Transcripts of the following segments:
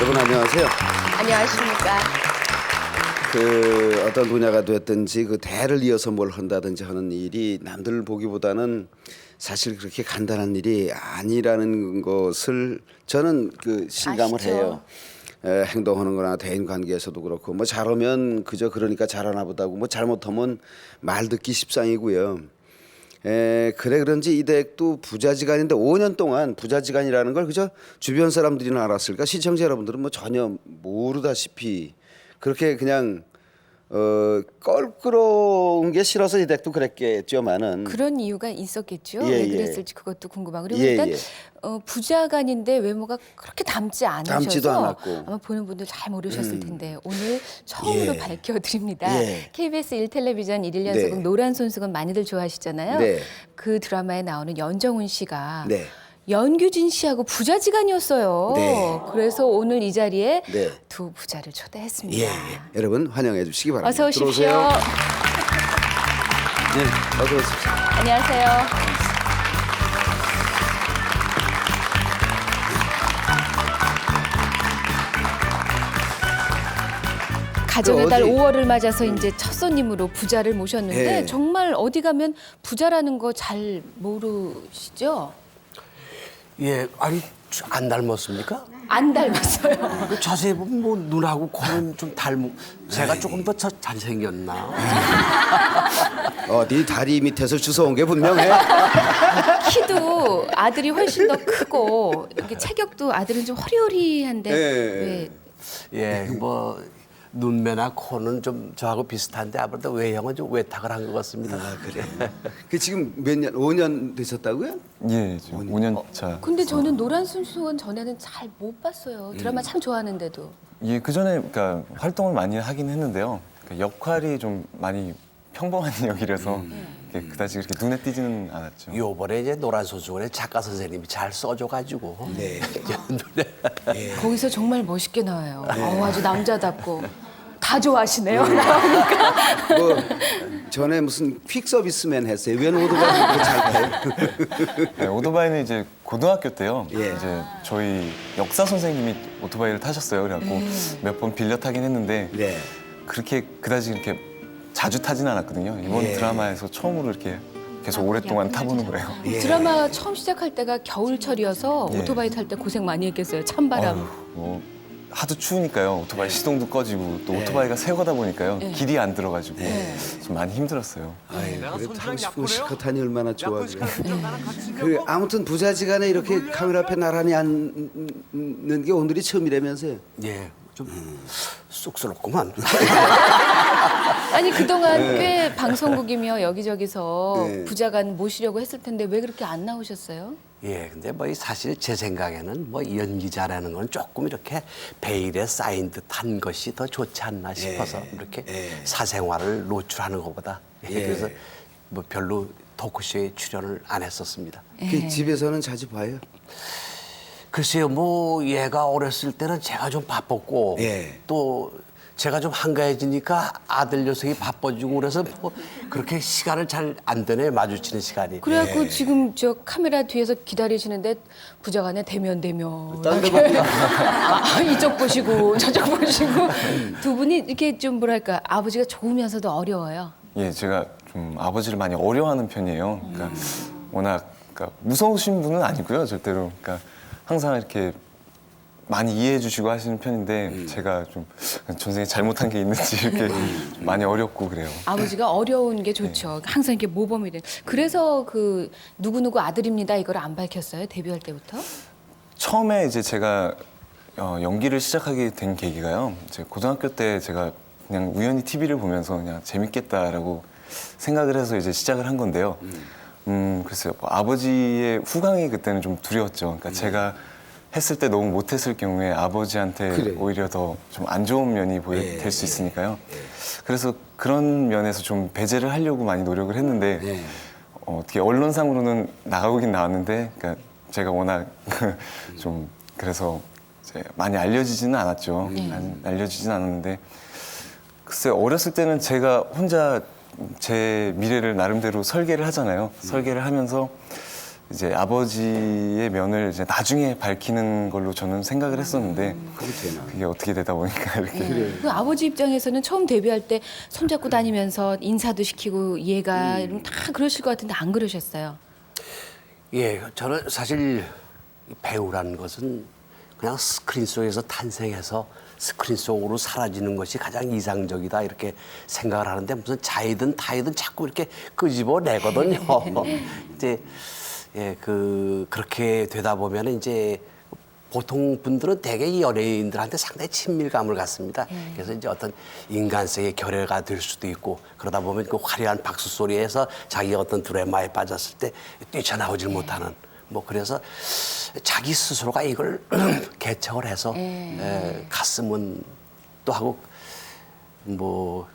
여러분 안녕하세요. 안녕하십니까. 그 어떤 분야가 됐든지 그 대를 이어서 뭘 한다든지 하는 일이 남들 보기보다는 사실 그렇게 간단한 일이 아니라는 것을 저는 그 실감을 아시죠? 해요. 에, 행동하는 거나 대인 관계에서도 그렇고 뭐 잘하면 그저 그러니까 잘하나 보다고 뭐 잘못하면 말 듣기 십상이고요. 에, 그래 그런지 이 댁도 부자지간인데 5년 동안 부자지간이라는 걸 그저 주변 사람들이나 알았을까? 시청자 여러분들은 뭐 전혀 모르다시피 그렇게 그냥 어 껄끄러운 게 싫어서 이 댁도 그랬겠죠만은 그런 이유가 있었겠죠. 예, 왜 예. 그랬을지 그것도 궁금하고 그리고 예, 일단 예. 어, 부자간인데 외모가 그렇게 닮지 않으셔서 닮지도 않았고. 음. 아마 보는 분들 잘 모르셨을 텐데 오늘 처음으로 예. 밝혀드립니다. 예. KBS 1텔레비전 일일 네. 연속극 노란 손수건 많이들 좋아하시잖아요. 네. 그 드라마에 나오는 연정훈 씨가 네. 연규진 씨하고 부자지간이었어요. 네. 그래서 오늘 이 자리에 네. 두 부자를 초대했습니다. 예, 예. 여러분 환영해 주시기 바랍니다. 어서 오십시오. 들어오세요. 네, 어서 오십시오. 안녕하세요. 가정의 그달 어디- 5월을 맞아서 이제 첫 손님으로 부자를 모셨는데 예. 정말 어디 가면 부자라는 거 잘 모르시죠? 예, 아니 안 닮았습니까? 안 닮았어요. 그 자세히 보면 뭐 눈하고 코는 좀 닮고 제가 조금 더 자- 잘생겼나? 어디 다리 밑에서 주워온 게 분명해. 키도 아들이 훨씬 더 크고 이렇게 체격도 아들은 좀 허리허리한데 예. 왜 예, 뭐 눈매나 코는 좀 저하고 비슷한데 아무래도 외형은 좀 외탁을 한 것 같습니다. 아, 그래. 그 지금 몇 년, 5년 되셨다고요? 예, 지금 5년 차. 근데 저는 노란 순수원 전에는 잘 못 봤어요. 드라마 참 좋아하는데도. 예, 그 전에 그러니까 활동을 많이 하긴 했는데요. 그러니까 역할이 좀 많이 평범한 역이라서 이렇게 그다지 그렇게 눈에 띄지는 않았죠. 요번에 이제 노란 소수원에 작가 선생님이 잘 써줘가지고 네. 눈에 거기서 정말 멋있게 나와요. 어우, 아주 남자답고. 다 좋아하시네요. 나오니까. 뭐 전에 무슨 퀵 서비스맨 했어요. 웬 오토바이 그렇게 잘 가요? 네, 오토바이는 이제 고등학교 때요. 예. 이제 저희 역사 선생님이 오토바이를 타셨어요. 그래갖고 몇 번 빌려 타긴 했는데 네. 그렇게 그다지 이렇게 자주 타진 않았거든요. 이번 예. 드라마에서 처음으로 이렇게 계속 오랫동안 타보는 거예요. 예. 드라마 처음 시작할 때가 겨울철이어서 예. 오토바이 탈 때 고생 많이 했겠어요. 찬바람. 어휴, 뭐 하도 추우니까요. 오토바이 시동도 꺼지고 또 네. 오토바이가 새 거다 보니까요. 네. 길이 안 들어가지고 네. 좀 많이 힘들었어요. 아이, 내가 그래 손주랑 타고 싶고 약혼해요? 시커타니 얼마나 좋아 그래. 그 아무튼 부자지간에 이렇게 카메라 앞에 나란히 앉는 게 오늘이 처음이라면서요. 예, 좀 쑥스럽구만. 아니 그동안 꽤 방송국이며 여기저기서 네. 부자간 모시려고 했을 텐데 왜 그렇게 안 나오셨어요? 예, 근데 뭐 이 사실 제 생각에는 뭐 연기자라는 건 조금 이렇게 베일에 쌓인 듯한 것이 더 좋지 않나 싶어서 이렇게 예. 사생활을 노출하는 것보다 예, 예. 그래서 뭐 별로 토크쇼에 출연을 안 했었습니다. 그 집에서는 자주 봐요. 글쎄요, 뭐 얘가 어렸을 때는 제가 좀 바빴고 예. 또 제가 좀 한가해지니까 아들 녀석이 바빠지고 그래서 뭐 그렇게 시간을 잘 안 되네 마주치는 시간이. 그래갖고 예. 지금 저 카메라 뒤에서 기다리시는데 부자간에 대면 대면 딴데 보고 아, 이쪽 보시고 저쪽 보시고 두 분이 이렇게 좀 뭐랄까 아버지가 좋으면서도 어려워요. 예, 제가 좀 아버지를 많이 어려워하는 편이에요. 그러니까 워낙 그러니까 무서우신 분은 아니고요, 절대로. 그러니까 항상 이렇게 많이 이해해 주시고 하시는 편인데 제가 좀 전생에 잘못한 게 있는지 이렇게 좀 많이 어렵고 그래요. 아버지가 어려운 게 좋죠. 항상 이렇게 모범이 돼. 그래서 그 누구 누구 아들입니다 이걸 안 밝혔어요 데뷔할 때부터. 처음에 이제 제가 어, 연기를 시작하게 된 계기가요. 제 고등학교 때 제가 그냥 우연히 TV를 보면서 그냥 재밌겠다라고 생각을 해서 이제 시작을 한 건데요. 음, 글쎄요. 뭐 아버지의 후광이 그때는 좀 두려웠죠. 그러니까 제가 했을 때 너무 못했을 경우에 아버지한테 그래. 오히려 더 좀 안 좋은 면이 보일 예, 될수 예, 있으니까요. 그래서 그런 면에서 좀 배제를 하려고 많이 노력을 했는데 예. 어, 어떻게 언론상으로는 나가긴 나왔는데, 그러니까 제가 워낙 좀 그래서 이제 많이 알려지지는 않았죠. 안- 알려지진 않았는데, 글쎄 어렸을 때는 제가 혼자 제 미래를 나름대로 설계를 하잖아요. 설계를 하면서 이제 아버지의 면을 이제 나중에 밝히는 걸로 저는 생각을 했었는데 그게 되나? 그게 어떻게 되다 보니까 이렇게 그 아버지 입장에서는 처음 데뷔할 때 손잡고 다니면서 인사도 시키고 이해가 이런 다 그러실 것 같은데 안 그러셨어요. 예, 저는 사실 배우라는 것은 그냥 스크린 속에서 탄생해서 스크린 속으로 사라지는 것이 가장 이상적이다 이렇게 생각을 하는데 무슨 자이든 타이든 자꾸 이렇게 끄집어 내거든요. 이제 예, 그 그렇게 되다 보면 이제 보통 분들은 대개 이 연예인들한테 상당히 친밀감을 갖습니다. 그래서 이제 어떤 인간성의 결여가 될 수도 있고 그러다 보면 그 화려한 박수 소리에서 자기가 어떤 드라마에 빠졌을 때 뛰쳐나오질 못하는 뭐 그래서 자기 스스로가 이걸 개척을 해서 에, 갔으면 또 하고 뭐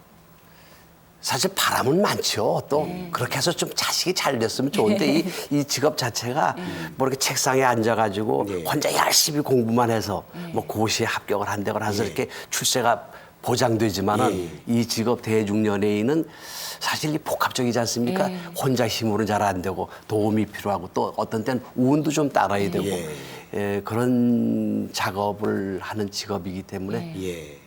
사실 바람은 많죠. 또 그렇게 해서 좀 자식이 잘 됐으면 좋은데 이, 이 직업 자체가 뭐 이렇게 책상에 앉아가지고 혼자 열심히 공부만 해서 뭐 고시에 합격을 한다거나 해서 이렇게 출세가 보장되지만은 이 직업 대중 연예인은 사실 이 복합적이지 않습니까? 혼자 힘으로는 잘 안 되고 도움이 필요하고 또 어떤 때는 운도 좀 따라야 되고 예, 그런 작업을 하는 직업이기 때문에 예.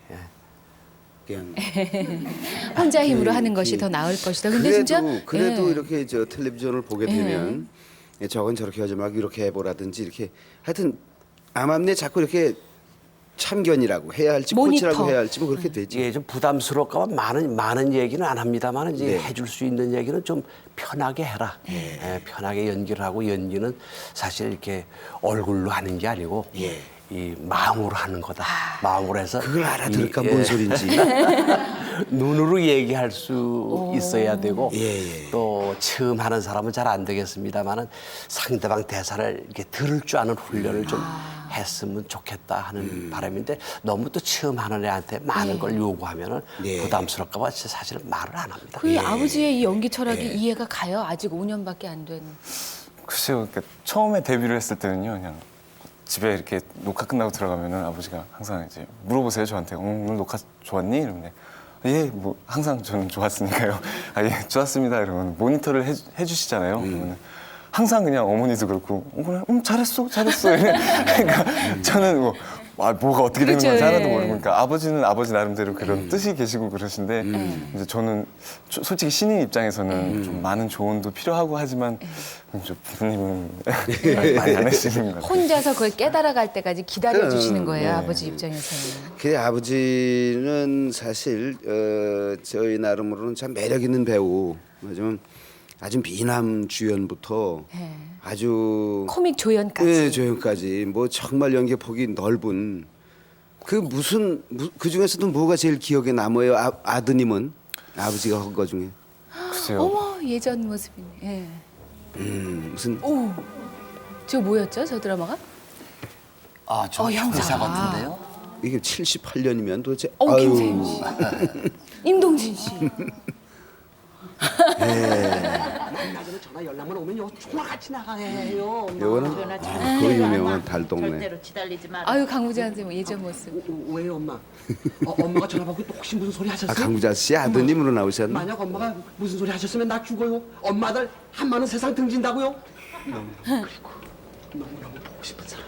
그냥 혼자 힘으로 하는 그- 것이 더 나을 것이다. 근데 그래도 진짜 그래도 예. 이렇게 저 텔레비전을 보게 되면 예, 저건 저렇게 하지 말고 이렇게 해보라든지 이렇게 하여튼 암암내 자꾸 이렇게 참견이라고 해야 할지 모니터. 코치라고 해야 할지 뭐 그렇게 되지. 예, 좀 부담스럽고 많은 많은 얘기는 안 합니다만 이제 네. 해줄 수 있는 얘기는 좀 편하게 해라. 예, 편하게 연기를 하고 연기는 사실 이렇게 얼굴로 하는 게 아니고 예. 이 마음으로 하는 거다. 마음으로 해서 그걸 알아들을까 이, 뭔 예, 소린지. 눈으로 얘기할 수 있어야 되고 예, 예. 또 처음 하는 사람은 잘 안 되겠습니다만은 상대방 대사를 이렇게 들을 줄 아는 훈련을 좀 했으면 좋겠다 하는 음. 바람인데 너무 또 처음 하는 애한테 많은 걸 요구하면은 네. 부담스럽까 봐 사실은 말을 안 합니다. 그 아버지의 이 연기 철학이 예. 이해가 가요. 아직 5년밖에 안 된. 글쎄요, 그러니까 처음에 데뷔를 했을 때는요, 그냥 집에 이렇게 녹화 끝나고 들어가면은 아버지가 항상 이제 물어보세요 저한테 어, 오늘 녹화 좋았니? 이러면 예, 뭐 항상 저는 좋았으니까요. 아, 예, 좋았습니다. 이러면 모니터를 해, 해주시잖아요. 그러면 항상 그냥 어머니도 그렇고, 어, 그래, 음, 잘했어, 잘했어. 그러니까 저는 뭐, 아, 뭐가 어떻게 되는 그렇죠, 건지 하나도 예. 모르고, 그러니까 아버지는 아버지 나름대로 그런 뜻이 계시고 그러신데, 이제 저는 조- 솔직히 신인 입장에서는 좀 많은 조언도 필요하고 하지만, 좀 부모님은 많이 안 하시는 것 같아요. 혼자서 그걸 깨달아갈 때까지 기다려 주시는 그, 거예요. 네. 아버지 입장에서는. 그 아버지는 사실 어, 저희 나름으로는 참 매력 있는 배우. 하지만 아주 미남 주연부터 네. 아주 코믹 조연까지. 예, 조연까지 뭐 정말 연기 폭이 넓은 그 무슨 그 중에서도 뭐가 제일 기억에 남아요? 아, 아드님은 아버지가 한 거 중에 글쎄요. 어머 예전 모습이네. 예. 음, 무슨 오, 저 뭐였죠? 저 드라마가? 아, 저 어, 형사. 형사 같은데요? 이게 78년이면 도대체 어, 아유, 김세윤 씨. 임동진 씨. 나중에 전화 연락만 오면 요 총알 같이 나가요. 요거는 아, 그 유명한 달동네. 절대로 지달리지 마. 아유 강무지한 쌤 예전 모습. 왜요, 엄마? 어, 엄마가 전화 받고 또 혹시 무슨 소리 아 하셨어요? 강부자 씨 아드님으로 나오셨나? 만약 엄마가 무슨 소리 하셨으면 나 죽어요. 엄마들 한마는 세상 등진다고요. 그리고 너무너무 보고 싶은 사람.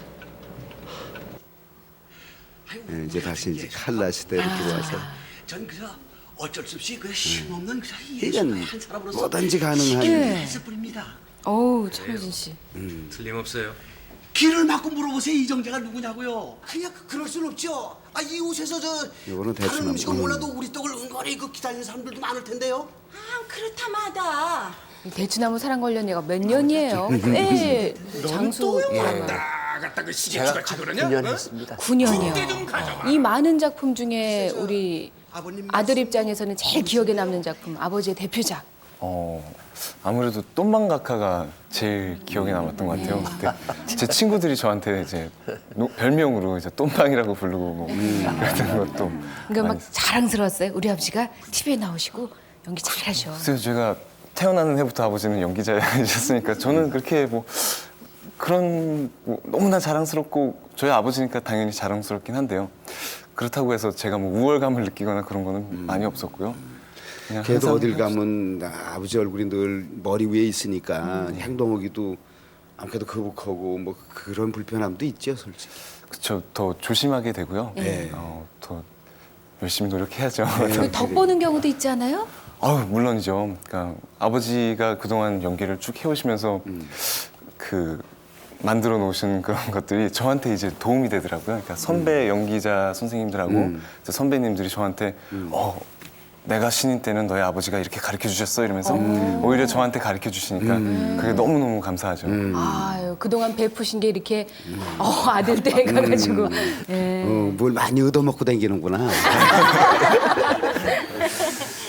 예, 이제 다시 이제 칼라 시대로 들어와서 전 그저 어쩔 수 없이 그 힘없는 예술가의 한 사람으로서 뭐든지 가능한 했을 뿐입니다. 어우 천호진 씨. 틀림없어요. 길을 막고 물어보세요 이정재가 누구냐고요. 그냥 그- 그럴 순 없죠. 아 이곳에서 저 이거는 대충 다른 음식은 음. 몰라도 우리 떡을 은근히 그 기다리는 사람들도 많을 텐데요. 아, 그렇다마다. 이 대추나무 사랑 관련 얘가 몇 년이에요? 꽤 장수 드라마. 나갔다 그 시계 제가 추가치 그러냐? 9년 어? 했습니다. 9년이요. 이 많은 작품 중에 우리 아들 입장에서는 제일 기억에 남는 작품, 아버지의 대표작. 어, 아무래도 똠방각하가 제일 기억에 남았던 것 같아요. 그때 제 친구들이 저한테 이제 노- 별명으로 이제 똠방이라고 부르고 뭐 그랬던 것도 그러니까 막 많이 자랑스러웠어요. 우리 아버지가 TV에 나오시고 연기 잘하셔. 그래서 제가 태어나는 해부터 아버지는 연기자이셨으니까 저는 그렇게 뭐 그런 뭐 너무나 자랑스럽고 저희 아버지니까 당연히 자랑스럽긴 한데요. 그렇다고 해서 제가 뭐 우월감을 느끼거나 그런 거는 많이 없었고요. 그냥 걔도 항상 어딜 가면 나 아버지 얼굴이 늘 머리 위에 있으니까 행동하기도 아무래도 거북하고 뭐 그런 불편함도 있죠, 솔직히. 그쵸. 더 조심하게 되고요. 네. 어, 더 열심히 노력해야죠. 그 덕보는 경우도 있지 않아요? 아유, 물론이죠. 그러니까 아버지가 그동안 연기를 쭉 해오시면서 그 만들어 놓으신 그런 것들이 저한테 이제 도움이 되더라고요. 그러니까 선배 연기자 선생님들하고 이제 선배님들이 저한테 어 내가 신인 때는 너희 아버지가 이렇게 가르쳐 주셨어 이러면서 오히려 저한테 가르쳐 주시니까 그게 너무 너무 감사하죠. 아유 그동안 베푸신 게 이렇게 어, 아들 때 가가지고. 예. 어, 뭘 많이 얻어먹고 다니는구나.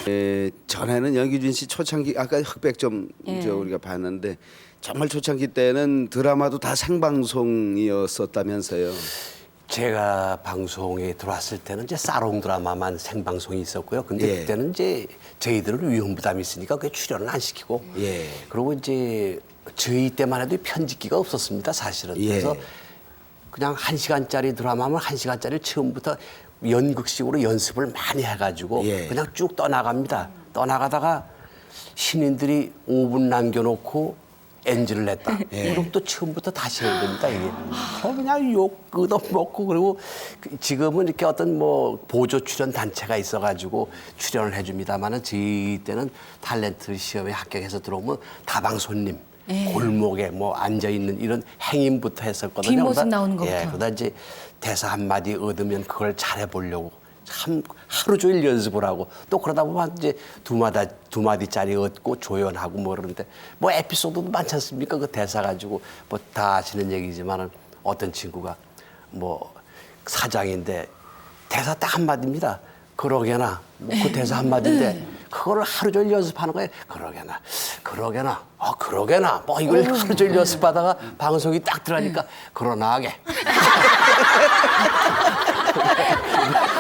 에, 전에는 연기준 씨 초창기 아까 흑백 좀 예. 저 우리가 봤는데 정말 초창기 때는 드라마도 다 생방송이었었다면서요. 제가 방송에 들어왔을 때는 이제 사롱 드라마만 생방송이 있었고요. 근데 예. 그때는 이제 저희들은 위험 부담이 있으니까 그 출연을 안 시키고. 예. 그리고 이제 저희 때만 해도 편집기가 없었습니다. 사실은. 예. 그래서 그냥 한 시간짜리 드라마면 한 시간짜리 처음부터 연극식으로 연습을 많이 해가지고 예. 그냥 쭉 떠나갑니다. 떠나가다가 신인들이 5분 남겨놓고 엔지를 냈다. 예. 또 처음부터 다시 해야 됩니다. 이게. 그냥 욕 끄덕먹고 그리고 그 지금은 이렇게 어떤 뭐 보조 출연 단체가 있어가지고 출연을 해줍니다만은 저희 때는 탤런트 시험에 합격해서 들어오면 다방 손님. 골목에 뭐 앉아 있는 이런 행인부터 했었거든요. 뒷모습 그러다- 나오는 것부터. 예, 그러다 이제 대사 한 마디 얻으면 그걸 잘해 보려고 참 하루 종일 연습을 하고 또 그러다 보면 이제 두 마디 두 마디짜리 얻고 조연하고 뭐 그러는데 뭐 에피소드도 많지 않습니까? 그 대사 가지고 뭐 다 아시는 얘기지만은 어떤 친구가 뭐 사장인데 대사 딱 한 마디입니다. 그러게나 뭐 그 대사 한 마디인데 그거를 하루 종일 연습하는 거예요. 그러게나 그러게나 아 그러게나. 뭐 이걸 하루 종일 연습하다가 방송이 딱 들어가니까 그러나게.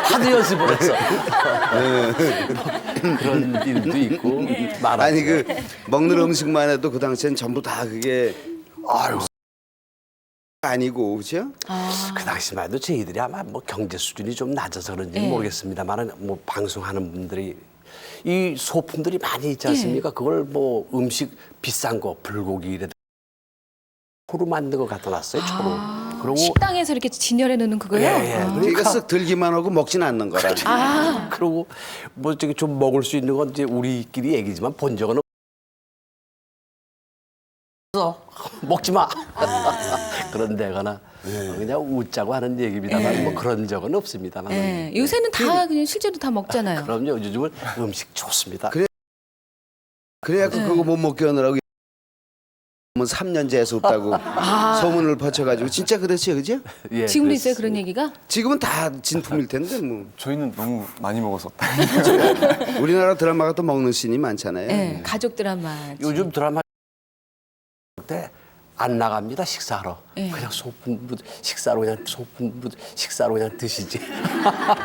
하도 연습을 해서 그런 일도 있고 말하는 아니 그 먹는 음식만 해도 그 당시엔 전부 다 그게 아유 아니고 그죠? 그 당시만 해도 저희들이 아마 뭐 경제 수준이 좀 낮아서 그런지 네. 모르겠습니다만은 뭐 방송하는 분들이 이 소품들이 많이 있지 않습니까? 그걸 뭐 음식 비싼 거 불고기라든지 초로 만든 거 갖다 놨어요 초로. 그리고 식당에서 이렇게 진열해 놓는 그거요? 예, 예. 그러니까 쓱 들기만 하고 먹진 않는 거라. 아 그리고 뭐 저기 좀 먹을 수 있는 건 이제 우리끼리 얘기지만 본 적은 먹지 마. 그런 데거나 그냥 웃자고 하는 얘기입니다만 뭐 그런 적은 없습니다만. 예. 요새는 다 그냥 실제로 다 먹잖아요. 그럼요. 요즘은 음식 좋습니다. 그래. 그래야 그 그거 못 먹게 하느라고 뭐 3년 재수 없다고 소문을 퍼쳐가지고 진짜 그렇지 그죠? 예, 지금도 있어요. 그런 얘기가? 지금은 다 진품일 텐데 뭐 저희는 너무 많이 먹어서 우리나라 드라마가 또 먹는 씬이 많잖아요. 예. 가족 드라마. 요즘 드라마 때 안 나갑니다 식사하러 예. 그냥 소품 식사로 그냥 소품 식사로 그냥 드시지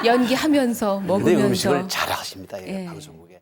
연기하면서 근데 먹으면서 음식을 잘 하십니다 예, 예. 방송국에